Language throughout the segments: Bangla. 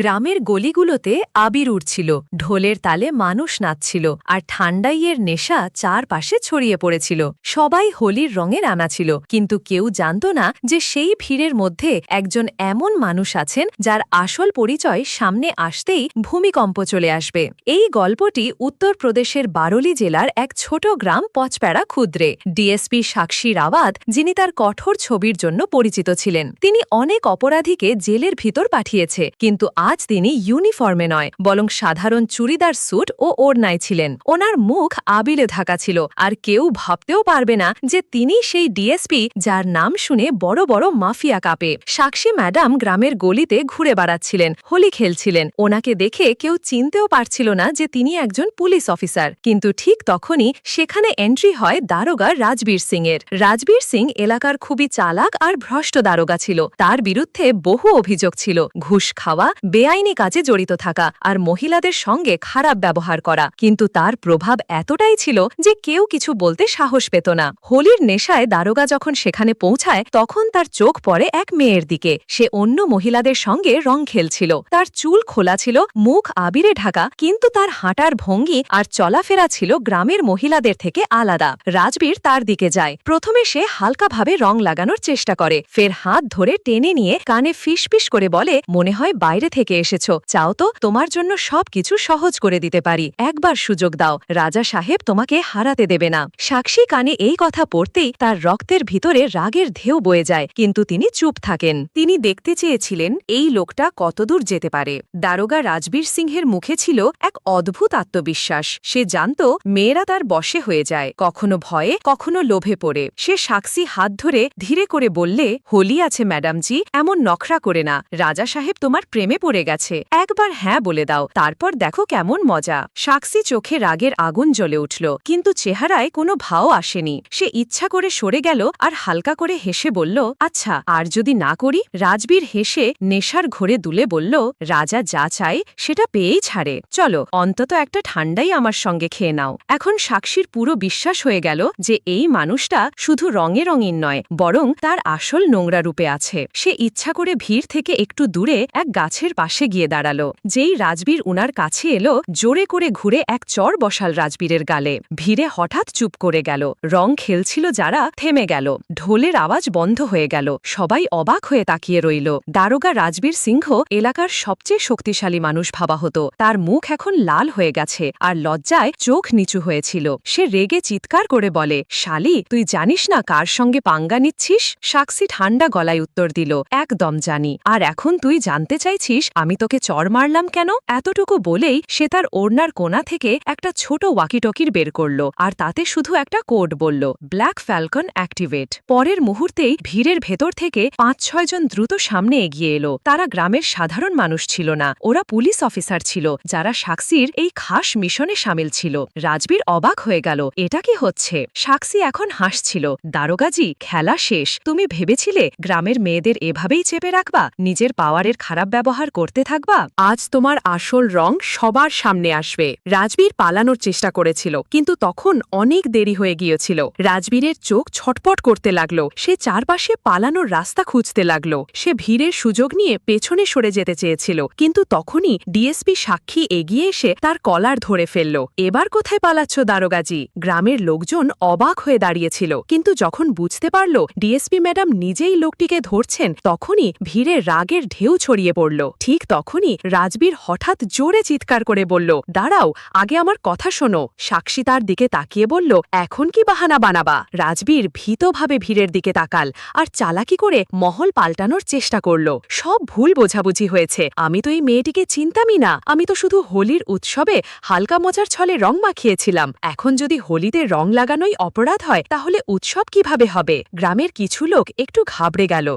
গ্রামের গলিগুলোতে আবির উঠছিল ঢোলের তালে মানুষ নাচছিল, আর ঠান্ডাইয়ের নেশা চারপাশে ছড়িয়ে পড়েছিল। সবাই হোলির রঙের আনা ছিল, কিন্তু কেউ জানত না যে সেই ভিড়ের মধ্যে একজন এমন মানুষ আছেন যার আসল পরিচয় সামনে আসতেই ভূমিকম্প চলে আসবে। এই গল্পটি উত্তরপ্রদেশের বারলি জেলার এক ছোট গ্রাম পচপ্যাড়া ক্ষুদ্রে। ডিএসপি সাক্ষী রাওয়াত, যিনি তার কঠোর ছবির জন্য পরিচিত ছিলেন। তিনি অনেক অপরাধীকে জেলের ভিতর পাঠিয়েছে, কিন্তু আজ তিনি ইউনিফর্মে নয়, বরং সাধারণ চুড়িদার স্যুট ও ওড়নায় ছিলেন। ওনার মুখ আবিলে ঢাকা ছিল, আর কেউ ভাবতেও পারবে না যে তিনি সেই ডিএসপি যার নাম শুনে বড় বড় মাফিয়া কাপে। সাক্ষী ম্যাডাম গ্রামের গলিতে ঘুরে বেড়াচ্ছিলেন, হোলি খেলছিলেন। ওনাকে দেখে কেউ চিনতেও পারছিল না যে তিনি একজন পুলিশ অফিসার। কিন্তু ঠিক তখনই সেখানে এন্ট্রি হয় দারোগা রাজবীর সিং এর রাজবীর সিং এলাকার খুবই চালাক আর ভ্রষ্ট দারোগা ছিল। তার বিরুদ্ধে বহু অভিযোগ ছিল। ঘুষ খাওয়া বেআইনি কাজে জড়িত থাকা আর মহিলাদের সঙ্গে খারাপ ব্যবহার করা। কিন্তু তার প্রভাব এতটাই ছিল যে কেউ কিছু বলতে সাহস পেত না। হোলির নেশায় দারোগা যখন সেখানে পৌঁছায়, তখন তার চোখ পড়ে এক মেয়ের দিকে। সে অন্য মহিলাদের সঙ্গে রং খেলছিল। তার চুল খোলা ছিল, মুখ আবিরে ঢাকা, কিন্তু তার হাঁটার ভঙ্গি আর চলাফেরা ছিল গ্রামের মহিলাদের থেকে আলাদা। রাজবীর তার দিকে যায়। প্রথমে সে হালকাভাবে রং লাগানোর চেষ্টা করে। ফের হাত ধরে টেনে নিয়ে কানে ফিসফিস করে বলে, মনে হয় বাইরে থেকে এসেছ, চাও তো তোমার জন্য সব কিছু সহজ করে দিতে পারি। একবার সুযোগ দাও, রাজা সাহেব তোমাকে হারাতে দেবে না। সাক্ষী কানে এই কথা পড়তেই তার রক্তের ভিতরে রাগের ঢেউ বয়ে যায়, কিন্তু তিনি চুপ থাকেন। তিনি দেখতে চেয়েছিলেন, এই লোকটা কতদূর যেতে পারে। দারোগা রাজবীর সিংহের মুখে ছিল এক অদ্ভুত আত্মবিশ্বাস। সে জানত, মেয়েরা তার বশে হয়ে যায়। কখনো ভয়ে, কখনো লোভে পড়ে। সে সাক্ষী হাত ধরে ধীরে করে বললে, হোলি আছে, ম্যাডামজি, এমন নখরা করে না। রাজা সাহেব তোমার প্রেমে পড়ে গেছে। একবার হ্যাঁ বলে দাও, তারপর দেখো কেমন মজা। সাক্ষী চোখে রাগের আগুন জ্বলে উঠল, কিন্তু চেহারায় কোনো ভাও আসেনি। সে ইচ্ছা করে সরে গেল আর হালকা করে হেসে বলল আচ্ছা আর যদি না করি? রাজবীর হেসে নেশার ঘোরে দুলে বলল, রাজা যা চায়, সেটা পেয়েই ছাড়ে। চলো, অন্তত একটা ঠান্ডাই আমার সঙ্গে খেয়ে নাও। এখন সাক্ষীর পুরো বিশ্বাস হয়ে গেল যে এই মানুষটা শুধু রঙে রঙিন নয়, বরং তার আসল নোংরা রূপে আছে। সে ইচ্ছা করে ভিড় থেকে একটু দূরে এক গাছের পাশে গিয়ে দাঁড়াল। যেই রাজবীর উনার কাছে এলো, জোরে করে ঘুরে এক চর বসাল রাজবীরের গালে। ভিড়ে হঠাৎ চুপ করে গেল। রং খেলছিল যারা, থেমে গেল। ঢোলের আওয়াজ বন্ধ হয়ে গেল। সবাই অবাক হয়ে তাকিয়ে রইল। দারোগা রাজবীর সিংহ এলাকার সবচেয়ে শক্তিশালী মানুষ ভাবা হতো। তার মুখ এখন লাল হয়ে গেছে আর লজ্জায় চোখ নিচু হয়েছিল। সে রেগে চিৎকার করে বলে, শালি, তুই জানিস না কার সঙ্গে পাঙ্গা নিচ্ছিস? সাক্ষী ঠান্ডা গলায় উত্তর দিল, একদম জানি। আর এখন তুই জানতে চাইছিস আমি তোকে চর মারলাম কেন? এতটুকু বলেই সে তার ওড়নার কোনা থেকে একটা ছোট ওয়াকিটকির বের করল আর তাতে শুধু একটা কোড বলল ব্ল্যাক ফ্যালকন অ্যাক্টিভেট পরের মুহূর্তেই ভিড়ের ভেতর থেকে পাঁচ ছয়জন দ্রুত সামনে এগিয়ে এলো। তারা গ্রামের সাধারণ মানুষ ছিল না, ওরা পুলিশ অফিসার ছিল, যারা সাক্ষীর এই খাস মিশনে সামিল ছিল। রাজবীর অবাক হয়ে গেল, এটা কি হচ্ছে? সাক্ষী এখন হাসছিল, দারোগাজি, খেলা শেষ। তুমি ভেবেছিলে গ্রামের মেয়েদের এভাবেই চেপে রাখবা? নিজের পাওয়ারের খারাপ ব্যবহার করতে থাকবা, আজ তোমার আসল রং সবার সামনে আসবে। রাজবীর পালানোর চেষ্টা করেছিল, কিন্তু তখন অনেক দেরি হয়ে গিয়েছিল। রাজবীরের চোখ ছটপট করতে লাগল, সে চারপাশে পালানোর রাস্তা খুঁজতে লাগল। সে ভিড়ের সুযোগ নিয়ে পেছনে সরে যেতে চেয়েছিল, কিন্তু তখনই ডিএসপি সাক্ষী এগিয়ে এসে তার কলার ধরে ফেলল। এবার কোথায় পালাচ্ছ দারোগাজি? গ্রামের লোকজন অবাক হয়ে দাঁড়িয়েছিল, কিন্তু যখন বুঝতে পারল ডিএসপি ম্যাডাম নিজেই লোকটিকে ধরছেন, তখনই ভিড়ে রাগের ঢেউ ছড়িয়ে পড়ল। ঠিক তখনই রাজবীর হঠাৎ জোরে চিৎকার করে বলল, দাঁড়াও, আগে আমার কথা শোনো। সাক্ষী তার দিকে তাকিয়ে বলল, এখন কি বাহানা বানাবা? রাজবীর ভীতভাবে ভিড়ের দিকে তাকাল আর চালাকি করে মহল পাল্টানোর চেষ্টা করল। সব ভুল বোঝাবুঝি হয়েছে। আমি তো এই মেয়েটিকে চিন্তামই না। আমি তো শুধু হোলির উৎসবে হালকা মজার ছলে রং মাখিয়েছিলাম। এখন যদি হোলিতে রং লাগানোই অপরাধ হয়, তাহলে উৎসব কীভাবে হবে? গ্রামের কিছু লোক একটু ঘাবড়ে গেল।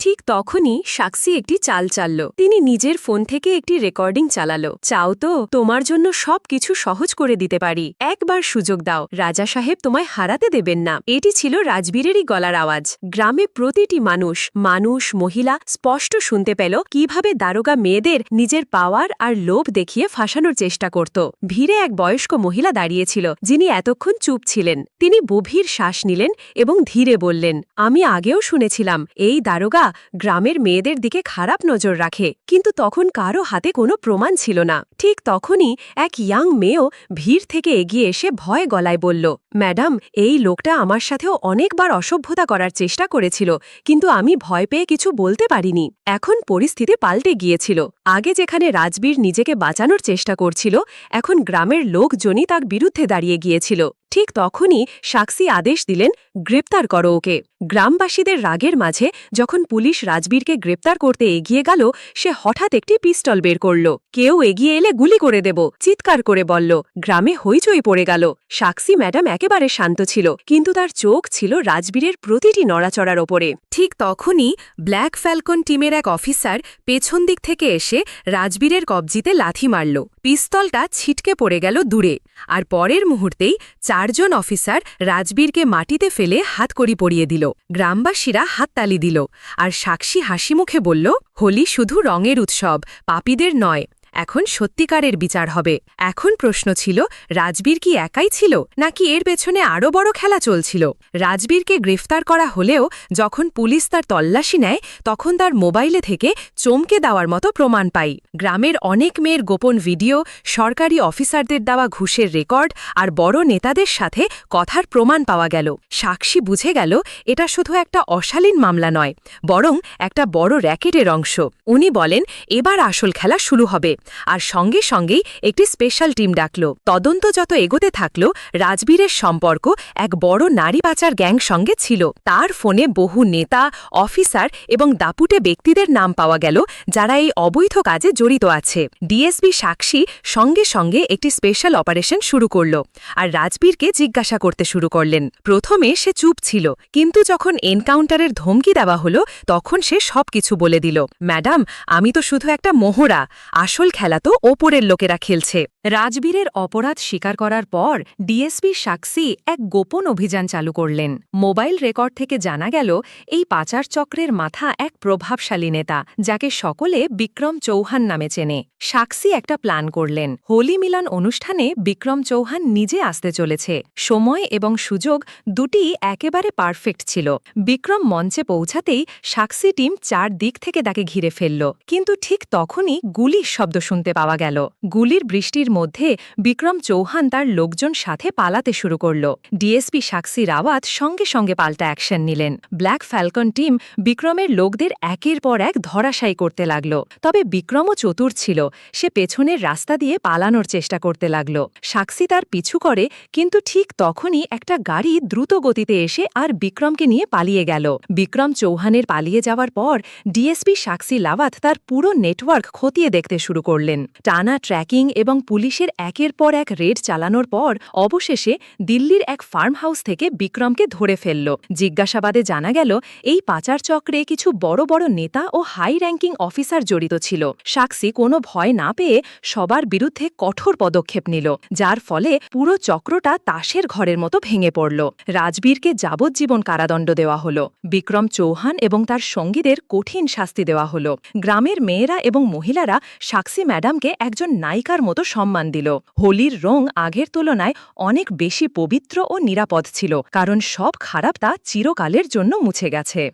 ঠিক তখনই সাক্ষী একটি চাল চালল। তিনি নিজের ফোন থেকে একটি রেকর্ডিং চালালো। চাও তো, তোমার জন্য সব কিছু সহজ করে দিতে পারি। একবার সুযোগ দাও। রাজা সাহেব তোমায় হারাতে দেবেন না। এটি ছিল রাজবীরেরই গলার আওয়াজ। গ্রামে প্রতিটি মানুষ মানুষ, মহিলা, স্পষ্ট শুনতে পেল কীভাবে দারোগা মেয়েদের নিজের পাওয়ার আর লোভ দেখিয়ে ফাঁসানোর চেষ্টা করত। ভিড়ে এক বয়স্ক মহিলা দাঁড়িয়েছিল, যিনি এতক্ষণ চুপ ছিলেন। তিনি গভীর শ্বাস নিলেন এবং ধীরে বললেন, আমি আগেও শুনেছিলাম, এই দারোগা গ্রামের মেয়েদের দিকে খারাপ নজর রাখে, কিন্তু তখন কারও হাতে কোনো প্রমাণ ছিল না। ঠিক তখনই এক ইয়াং মেয়েও ভিড় থেকে এগিয়ে এসে ভয় গলায় বলল ম্যাডাম, এই লোকটা আমার সাথেও অনেকবার অসভ্যতা করার চেষ্টা করেছিল, কিন্তু আমি ভয় পেয়ে কিছু বলতে পারিনি। এখন পরিস্থিতি পাল্টে গিয়েছিল। আগে যেখানে রাজবীর নিজেকে বাঁচানোর চেষ্টা করছিল, এখন গ্রামের লোকজনই তার বিরুদ্ধে দাঁড়িয়ে গিয়েছিল। ঠিক তখনই সাক্ষী আদেশ দিলেন, গ্রেপ্তার করো ওকে। গ্রামবাসীদের রাগের মাঝে যখন পুলিশ রাজবীরকে গ্রেপ্তার করতে এগিয়ে গেল, সে হঠাৎ একটি পিস্তল বের করল। কেউ এগিয়ে এলে গুলি করে দেব, চিৎকার করে বলল। গ্রামে হইচই পড়ে গেল। সাক্ষী ম্যাডাম একেবারে শান্ত ছিল, কিন্তু তার চোখ ছিল রাজবীরের প্রতিটি নড়াচড়ার ওপরে। ঠিক তখনই ব্ল্যাক ফ্যালকন টিমের এক অফিসার পেছন দিক থেকে এসে রাজবীরের কবজিতে লাথি মারল। পিস্তলটা ছিটকে পড়ে গেল দূরে, আর পরের মুহূর্তেই চারজন অফিসার রাজবীরকে মাটিতে ফেলে হাতকড়ি পরিয়ে দিল। গ্রামবাসীরা হাততালি দিল, আর সাক্ষী হাসি মুখে বলল, হোলি শুধু রঙের উৎসব, পাপীদের নয় এখন সত্যিকারের বিচার হবে। এখন প্রশ্ন ছিল, রাজবীর কি একাই ছিল, নাকি এর পেছনে আরও বড় খেলা চলছিল? রাজবীরকে গ্রেফতার করা হলেও যখন পুলিশ তার তল্লাশি নেয়, তখন তার মোবাইলে থেকে চমকে দেওয়ার মতো প্রমাণ পাই। গ্রামের অনেক মেয়ের গোপন ভিডিও, সরকারি অফিসারদের দেওয়া ঘুষের রেকর্ড আর বড় নেতাদের সাথে কথার প্রমাণ পাওয়া গেল। সাক্ষী বুঝে গেল, এটা শুধু একটা অশালীন মামলা নয়, বরং একটা বড় র্যাকেটের অংশ। উনি বলেন, এবার আসল খেলা শুরু হবে। আর সঙ্গে সঙ্গেই একটি স্পেশাল টিম ডাকল। তদন্ত যত এগোতে থাকল, রাজবীরের সম্পর্ক এক বড় নারী পাচার গ্যাং সঙ্গে ছিল। তার ফোনে বহু নেতা অফিসার এবং দাপুটে ব্যক্তিদের নাম পাওয়া গেল, যারা এই অবৈধ কাজে জড়িত আছে। ডিএসবি সাক্ষী সঙ্গে সঙ্গে একটি স্পেশাল অপারেশন শুরু করল আর রাজবীরকে জিজ্ঞাসা করতে শুরু করলেন। প্রথমে সে চুপ ছিল, কিন্তু যখন এনকাউন্টারের ধমকি দেওয়া হলো, তখন সে সবকিছু বলে দিল, ম্যাডাম, আমি তো শুধু একটা মোহরা। আসল খেলা তো ওপরের লোকেরা খেলছে। রাজবীরের অপরাধ স্বীকার করার পর ডিএসপি সাক্ষী এক গোপন অভিযান চালু করলেন। মোবাইল রেকর্ড থেকে জানা গেল, এই পাচার চক্রের মাথা এক প্রভাবশালী নেতা, যাকে সকলে বিক্রম চৌহান নামে চেনে। সাক্ষী একটা প্ল্যান করলেন। হোলি মিলন অনুষ্ঠানে বিক্রম চৌহান নিজে আসতে চলেছে। সময় এবং সুযোগ দুটি একেবারে পারফেক্ট ছিল। বিক্রম মঞ্চে পৌঁছাতেই সাক্ষী টিম চার দিক থেকে তাকে ঘিরে ফেলল। কিন্তু ঠিক তখনই গুলির শব্দ শুনতে পাওয়া গেল। গুলির বৃষ্টির মধ্যে বিক্রম চৌহান তার লোকজন সাথে পালাতে শুরু করল। ডিএসপি সাক্ষী রাওয়াত সঙ্গে সঙ্গে পাল্টা অ্যাকশন নিলেন। ব্ল্যাক ফ্যালকন টিম বিক্রমের লোকদের একের পর এক ধরাশায়ী করতে লাগল। তবে বিক্রমও চতুর ছিল। সে পেছনের রাস্তা দিয়ে পালানোর চেষ্টা করতে লাগল। সাক্ষী তার পিছু করে, কিন্তু ঠিক তখনই একটা গাড়ি দ্রুত গতিতে এসে আর বিক্রমকে নিয়ে পালিয়ে গেল। বিক্রম চৌহানের পালিয়ে যাওয়ার পর ডিএসপি সাক্ষী লাওয়াত তার পুরো নেটওয়ার্ক খতিয়ে দেখতে শুরু করলেন। টানা ট্র্যাকিং এবং পুলিশের একের পর এক রেড চালানোর পর অবশেষে দিল্লির এক ফার্ম হাউস থেকে বিক্রমকে ধরে ফেলল। জিজ্ঞাসাবাদে জানা গেল, এই পাচার চক্রে কিছু বড় বড় নেতা ও হাই র্যাঙ্কিং অফিসার জড়িত ছিল। সাক্ষী কোনো ভয় না পেয়ে সবার বিরুদ্ধে কঠোর পদক্ষেপ নিল, যার ফলে পুরো চক্রটা তাসের ঘরের মতো ভেঙে পড়ল। রাজবীরকে যাবজ্জীবন কারাদণ্ড দেওয়া হল। বিক্রম চৌহান এবং তার সঙ্গীদের কঠিন শাস্তি দেওয়া হল। গ্রামের মেয়েরা এবং মহিলারা সাক্ষী ম্যাডামকে একজন নায়িকার মতো সম্মান দিল। হোলির রং আগের তুলনায় অনেক বেশি পবিত্র ও নিরাপদ ছিল, কারণ সব খারাপ তা চিরকালের জন্য মুছে গেছে।